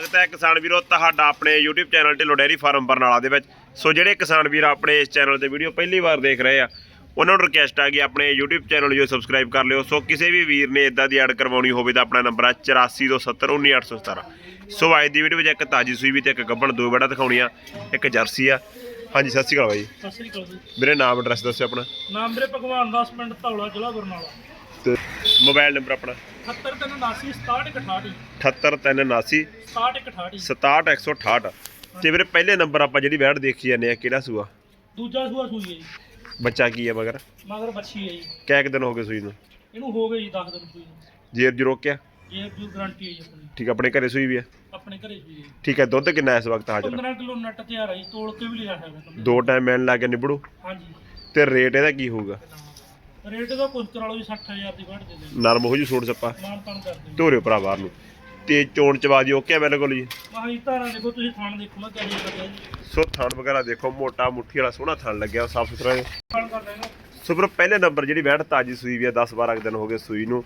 ਸਵਾਗਤ ਹੈ ਕਿਸਾਨ ਵੀਰੋ ਤੁਹਾਡਾ ਆਪਣੇ YouTube channel Dhillon dairy farm Barnala ਦੇ ਵਿੱਚ। ਸੋ ਜਿਹੜੇ ਕਿਸਾਨ ਵੀਰ ਆਪਣੇ ਇਸ ਚੈਨਲ ਤੇ ਵੀਡੀਓ ਪਹਿਲੀ ਵਾਰ ਦੇਖ ਰਹੇ ਆ ਉਹਨਾਂ ਨੂੰ ਰਿਕਵੈਸਟ ਆ ਕਿ ਆਪਣੇ YouTube ਚੈਨਲ ਨੂੰ ਸਬਸਕ੍ਰਾਈਬ ਕਰ ਲਿਓ। ਸੋ ਕਿਸੇ ਵੀ ਵੀਰ ਨੇ ਇਦਾਂ ਦੀ ਐਡ ਕਰਵਾਉਣੀ ਹੋਵੇ ਤਾਂ ਆਪਣਾ ਨੰਬਰ ਆ 8427191817 ਸੋ ਅੱਜ ਦੀ ਵੀਡੀਓ ਵਿੱਚ ਇੱਕ ਤਾਜੀ ਸੂਈ ਵੀ ਤੇ ਇੱਕ ਗੱਬਣ ਦੋ ਬੜਾ ਦਿਖਾਉਣੀਆਂ ਇੱਕ ਜਰਸੀ ਆ। ਹਾਂਜੀ ਸਤਿ ਸ਼੍ਰੀ ਅਕਾਲ ਬਾਈ। ਸਤਿ ਸ੍ਰੀ ਅਕਾਲ ਜੀ। ਵੀਰੇ ਨਾਮ ਐਡਰੈਸ ਦੱਸਿਓ ਆਪਣਾ। ਨਾਮ ਮੇਰੇ ਭਗਵਾਨ ਦਾਸ ਪਿੰਡ ਧੌਲਾ ਜ਼ਿਲ੍ਹਾ ਬਰਨਾਲਾ। ਤੇ ਮੋਬਾਈਲ ਨੰਬਰ ਆਪਣਾ। 70379 6768 78379 6768 67168 ਤੇ ਵੀਰੇ ਪਹਿਲੇ ਨੰਬਰ ਆਪਾਂ ਜਿਹੜੀ ਵੈੜ ਦੇਖੀ ਜਾਂਦੇ ਆ ਕਿਹੜਾ ਸੂਆ? ਦੂਜਾ ਸੂਆ ਸੂਈ ਹੈ ਜੀ। ਬੱਚਾ ਕੀ ਹੈ ਮਗਰ? ਮਗਰ ਬੱਚੀ ਹੈ ਜੀ। ਕਿੰਨੇ ਕੁ ਦਿਨ ਹੋ ਗਏ ਸੂਈ ਨੂੰ? ਇਹਨੂੰ ਹੋ ਗਏ ਜੀ 10 ਦਿਨ ਸੂਈ ਨੂੰ। ਜੇਰ ਜੀ ਰੋਕਿਆ ਇਹ ਜੋ ਗਾਰੰਟੀ ਹੈ ਜੀ ਆਪਣੀ। ਠੀਕ ਆਪਣੇ ਘਰੇ ਸੂਈ ਵੀ ਆ ਆਪਣੇ ਘਰੇ ਸੂਈ ਹੈ। ਠੀਕ ਹੈ ਦੁੱਧ ਕਿੰਨਾ ਇਸ ਵਕਤ ਹਾਜ਼ਰ? 15 ਕਿਲੋ ਨੱਟ ਤਿਆਰ ਹੈ ਜੀ ਤੋਲ ਕੇ ਵੀ ਲਿਆ ਤੁਹਾਨੂੰ। ਦੋ ਟਾਈਮ ਮੈਨ ਲਾ ਕੇ ਨਿਬੜੂ? ਹਾਂਜੀ। ਤੇ ਰੇਟ ਇਹਦਾ ਕੀ ਹੋਊਗਾ? ਰੇਟ ਦਾ ਕੁਝ ਕਰਾ ਲਓ ਜੀ 60000 ਦੀ ਵੱਢ ਦੇ ਦੇ ਨਰਮ ਹੋ ਜੂ ਛੋੜ ਸੱਪਾ ਮਾਨ ਤਾਨ ਕਰ ਦੇ ਭਰਾ ਬਾਹਰ ਨੂੰ। ਤੇ ਚੋਣ ਚਵਾਜੀ ਓਕੇ ਆ ਬਿਲਕੁਲ ਜੀ? ਮਹਾਂ ਧਾਰਾਂ ਦੇਖੋ ਤੁਸੀਂ ਥਾਣ ਦੇਖੋ ਮੈਂ ਕਿਹੜੀ ਲੱਗਿਆ ਜੀ। ਸੋ ਥਣ ਵਗੈਰਾ ਦੇਖੋ ਮੋਟਾ ਮੁੱਠੀ ਵਾਲਾ ਸੋਹਣਾ ਥਣ ਲੱਗਿਆ ਸਾਫ਼ ਸੁਥਰਾ ਹੈ। ਥਾਣ ਕਰ ਦੇਗਾ ਸੋ ਫਿਰ ਪਹਿਲੇ ਨੰਬਰ ਜਿਹੜੀ ਵੈੜ ਤਾਜੀ ਸੂਈ ਵੀ ਆ 10 12 ਦਿਨ ਹੋ ਗਏ ਸੂਈ ਨੂੰ।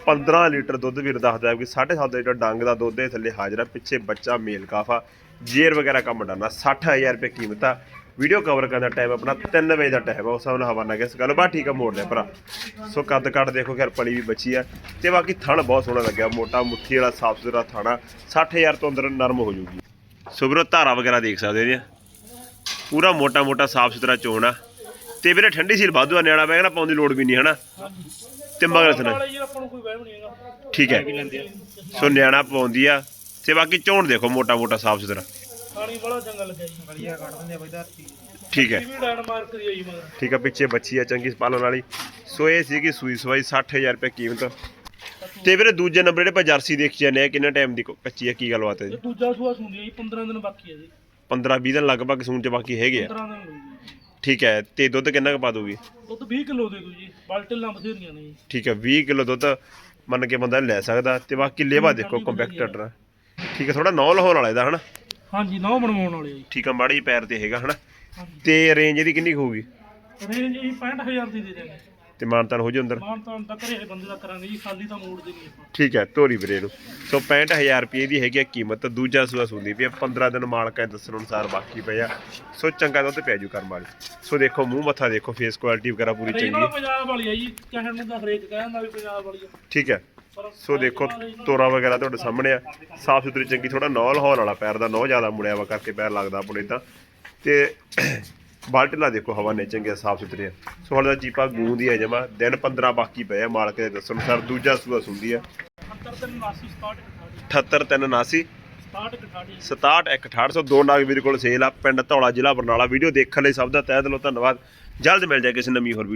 15 ਲੀਟਰ ਦੁੱਧ ਵੀਰ ਦੱਸਦਾ ਕਿ 7.5 ਲੀਟਰ ਡੰਗ ਦਾ ਦੁੱਧ ਇਹ ਥੱਲੇ ਹਾਜ਼ਰ ਆ ਪਿੱਛੇ ਬੱਚਾ ਮੇਲ ਕਾਫਾ ਜੇਰ ਵਗੈਰਾ ਕੰਮ ਡਾਨਾ 60000 ਰੁਪਏ ਕੀਮਤ ਆ। ਵੀਡੀਓ ਕਵਰ ਕਰਨ ਦਾ ਟਾਈਮ ਆਪਣਾ 3 ਵਜੇ ਦਾ ਟਾਈਮ ਆ ਉਸ ਹਿਸਾਬ ਨਾਲ ਹਵਾਨਾ ਕਿਸ ਗੱਲ ਬਾ ਠੀਕ ਆ ਮੋੜ ਲਿਆ ਭਰਾ। ਸੋ ਕੱਦ ਕੱਟ ਦੇਖੋ ਖੈਰ ਪਲੀ ਵੀ ਬੱਚੀ ਆ। ਤੇ ਬਾਕੀ ਥਣ ਬਹੁਤ ਸੋਹਣਾ ਲੱਗਿਆ ਮੋਟਾ ਮੁੱਠੀ ਵਾਲਾ ਸਾਫ਼ ਸੁਥਰਾ ਥਾਣਾ 60000 ਤੋਂ ਅੰਦਰ ਨਰਮ ਹੋ ਜੂਗੀ ਸੋ ਵੀਰੋ ਧਾਰਾ ਵਗੈਰਾ ਦੇਖ ਸਕਦੇ ਜੀ। ਪੂਰਾ ਮੋਟਾ ਮੋਟਾ ਸਾਫ਼ ਸੁਥਰਾ ਚੋਣ ਆ। ਤੇ ਵੀਰੇ ਠੰਡੀ ਸੀਲ ਵਾਧੂ ਆ ਨਿਆਣਾ ਪੈ ਨਾ ਪਾਉਣ ਦੀ ਲੋੜ ਵੀ ਨਹੀਂ ਹਨਾ? ਤੇ ਮਗਰ ਨੂੰ ਹੈਗਾ। ਠੀਕ ਹੈ। ਸੋ ਨਿਆਣਾ ਪਾਉਂਦੀ ਆ। ਤੇ ਬਾਕੀ ਚੋਣ ਦੇਖੋ ਮੋਟਾ ਮੋਟਾ ਸਾਫ਼ ਸੁਥਰਾ। ਪਾਣੀ ਬੜਾ ਚੰਗਾ ਲੱਗਿਆ ਜੀ। ਵਧੀਆ ਕੱਢ ਦਿੰਦੇ ਆ ਬਈ ਧਰਤੀ ਠੀਕ ਹੈ। ਇਹ ਵੀ ਡਾਇਨ ਮਾਰਕ ਦੀ ਆਈ ਮਗਰ। ਠੀਕ ਆ ਪਿੱਛੇ ਬੱਚੀ ਆ ਚੰਗੀ ਪਾਲਣ ਵਾਲੀ। ਸੋ ਇਹ ਸੀਗੀ ਸੂਈ ਸਵਾਈ 60000 ਰੁਪਏ ਕੀਮਤ। ਤੇ ਵੀਰੇ ਦੂਜੇ ਨੰਬਰ ਜਿਹੜੇ ਆਪਾਂ ਜਰਸੀ ਦੇਖੀ ਜਾਂਦੇ ਆ ਕਿੰਨਾ ਟਾਈਮ ਦੀ ਕੋ- ਕੱਚੀ ਆ ਕੀ ਗੱਲਬਾਤ ਹੈ ਜੀ? ਇਹ ਦੂਜਾ ਸੂਆ ਸੁਣਦੀ ਹੈ ਜੀ 15 ਦਿਨ ਬਾਕੀ ਹੈ ਜੀ। 15 20 ਦਿਨ ਲਗਭਗ ਸੂਣ ਚ ਬਾਕੀ ਹੈਗੇ ਆ। 15 ਦਿਨ ਹੋਈ ਜੀ। ਠੀਕ ਹੈ ਤੇ ਦੁੱਧ ਕਿੰਨਾ ਕੁ ਪਾ ਦੋਗੀ ਦੁੱਧ 20 ਕਿਲੋ ਦੇ ਦੂ ਜੀ ਬਾਲਟੇ ਲਾਂ ਬਥੇਰੀਆਂ ਨੇ ਜੀ। ਠੀਕ ਹੈ 20 ਕਿਲੋ ਦੁੱਧ ਮੰਨ ਕੇ ਬੰਦਾ ਲੈ ਸਕਦਾ। ਤੇ ਬਾਕੀ ਲੇਵਾ ਦੇਖੋ ਕੰਪੈਕਟਰ ਆ ਠੀਕ ਹੈ ਥੋੜਾ ਨੌ ਲਾਹੌਰ ਵਾਲਾ ਇਹਦਾ ਹਨਾ? ਹਾਂਜੀ ਨੌ ਬਣਵਾਉਣ ਵਾਲੇ ਜੀ। ਠੀਕ ਆ ਮਾੜੀ ਪੈਰ ਤੇ ਹੈਗਾ ਹਨਾ? ਹਾਂਜੀ। ਤੇ ਰੇਂਜ ਇਹਦੀ ਕਿੰਨੀ ਕੁ ਹੋਊਗੀ? ਰੇਂਜ ਜੀ 65000 ਦੀ ਦੇ ਦੇਣਗੇ ਤੇ ਮਾਨਤਾਨ ਹੋ ਜੂ ਅੰਦਰ? ਮਾਨ ਤਾਂ ਤਾਂ ਘਰੇ ਬੰਦੇ ਦਾ ਕਰਾਂਗੇ ਜੀ ਖਾਲੀ ਤਾਂ ਮੋੜ ਦੇਣੀ ਆਪਾਂ। ਠੀਕ ਹੈ ਧੋਰੀ ਵੀਰੇ ਨੂੰ। ਸੋ 65000 ਰੁਪਏ ਦੀ ਹੈਗੀ ਆ ਕੀਮਤ ਦੂਜਾ ਸੂਆ ਸੁੰਦੀ ਪਈ ਆ 15 ਦਿਨ ਮਾਲਕਾਂ ਦੇ ਦੱਸਣ ਅਨੁਸਾਰ ਬਾਕੀ ਪਏ ਆ। ਸੋ ਚੰਗਾ ਦੁੱਧ ਪੈ ਜੂ ਕਰਮ ਵਾਲੀ। ਸੋ ਦੇਖੋ ਮੂੰਹ ਮੱਥਾ ਦੇਖੋ ਫੇਸ ਕੁਆਲਿਟੀ ਵਗੈਰਾ ਪੂਰੀ ਰੇਂਜ ਚੰਗੀ ਹੈ ਪੰਜਾਬ ਵਾਲੀ ਆ ਜੀ ਕਹਿਣ ਨੂੰ ਤਾਂ ਹਰੇਕ ਕਹਿੰਦਾ ਵੀ ਪੰਜਾਬ ਵਾਲੀ ਆ। ਠੀਕ ਹੈ ਸੋ ਦੇਖੋ, ਤੋਰਾ ਵਗੈਰਾ ਤੁਹਾਡੇ ਸਾਹਮਣੇ ਆ। ਸਾਫ਼ ਸੁਥਰੀ, ਚੰਗੀ ਥੋੜਾ ਨੌ ਲਾਹੌਰ ਵਾਲਾ ਪੈਰ ਦਾ ਨੌ ਜ਼ਿਆਦਾ ਮੁੜਿਆ ਵਾ ਕਰਕੇ ਪੈਰ ਲੱਗਦਾ ਆਪਣੇ ਇਦਾਂ ਤੇ ਬਾਲਟਲਾ ਦੇਖੋ, ਹਵਾ ਨੇ ਚੰਗੇ, ਸਾਫ਼ ਸੁਥਰੇ ਆ। ਸੋ ਹਾਲੇ ਦਾ ਚੀਪਾ ਗੂੰਦੀ ਹੈ ਜਮਾ, ਦਿਨ 15 ਬਾਕੀ ਪਏ ਆ ਮਾਲਕ ਦੇ ਦੱਸਣ ਅਨੁਸਾਰ, ਦੂਜਾ ਸੂਆ ਸੁੰਦੀ ਆ। 78 ਤੇ 79 67 78379 68 68 67 168 ਦੋ ਨਾਗ ਵੀਰ ਕੋਲ ਸੇਲ ਆ, ਪਿੰਡ ਧੌਲਾ ਜ਼ਿਲ੍ਹਾ ਬਰਨਾਲਾ। ਵੀਡੀਓ ਦੇਖਣ ਲਈ ਸਭ ਦਾ ਤਹਿ ਦਿਲੋਂ ਧੰਨਵਾਦ। ਜਲਦ ਮਿਲ ਜਾਏ ਕਿਸੇ ਨਵੀਂ ਹੋਰ ਵੀਡੀਓ